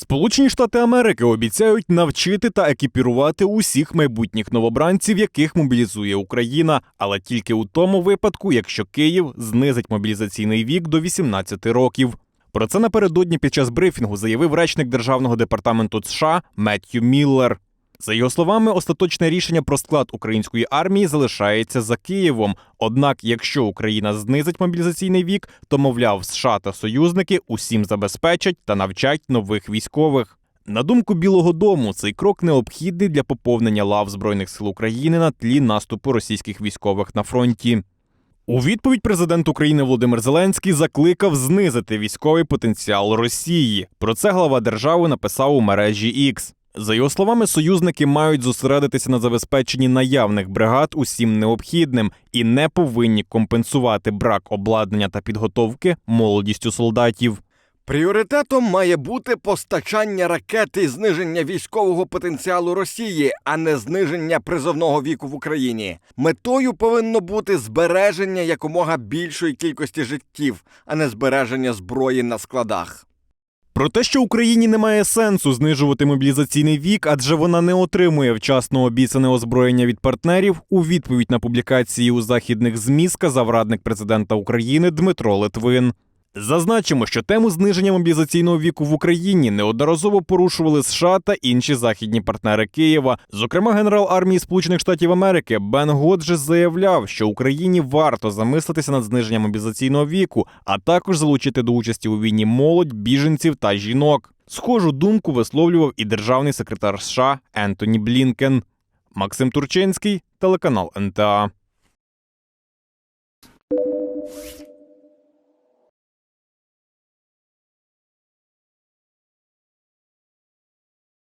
Сполучені Штати Америки обіцяють навчити та екіпірувати усіх майбутніх новобранців, яких мобілізує Україна, але тільки у тому випадку, якщо Київ знизить мобілізаційний вік до 18 років. Про це напередодні під час брифінгу заявив речник Державного департаменту США Меттью Міллер. За його словами, остаточне рішення про склад української армії залишається за Києвом. Однак, якщо Україна знизить мобілізаційний вік, то мовляв, США та союзники усім забезпечать та навчать нових військових. На думку Білого Дому, цей крок необхідний для поповнення лав збройних сил України на тлі наступу російських військових на фронті. У відповідь президент України Володимир Зеленський закликав знизити військовий потенціал Росії. Про це глава держави написав у мережі X. За його словами, союзники мають зосередитися на забезпеченні наявних бригад усім необхідним і не повинні компенсувати брак обладнання та підготовки молодістю солдатів. Пріоритетом має бути постачання ракет і зниження військового потенціалу Росії, а не зниження призовного віку в Україні. Метою повинно бути збереження якомога більшої кількості життів, а не збереження зброї на складах. Про те, що Україні немає сенсу знижувати мобілізаційний вік, адже вона не отримує вчасно обіцяне озброєння від партнерів. У відповідь на публікації у західних ЗМІ сказав радник президента України Дмитро Литвин. Зазначимо, що тему зниження мобілізаційного віку в Україні неодноразово порушували США та інші західні партнери Києва. Зокрема, генерал армії Сполучених Штатів Америки Бен Годжес заявляв, що Україні варто замислитися над зниженням мобілізаційного віку, а також залучити до участі у війні молодь, біженців та жінок. Схожу думку висловлював і державний секретар США Ентоні Блінкен. Максим Турчинський, телеканал НТА.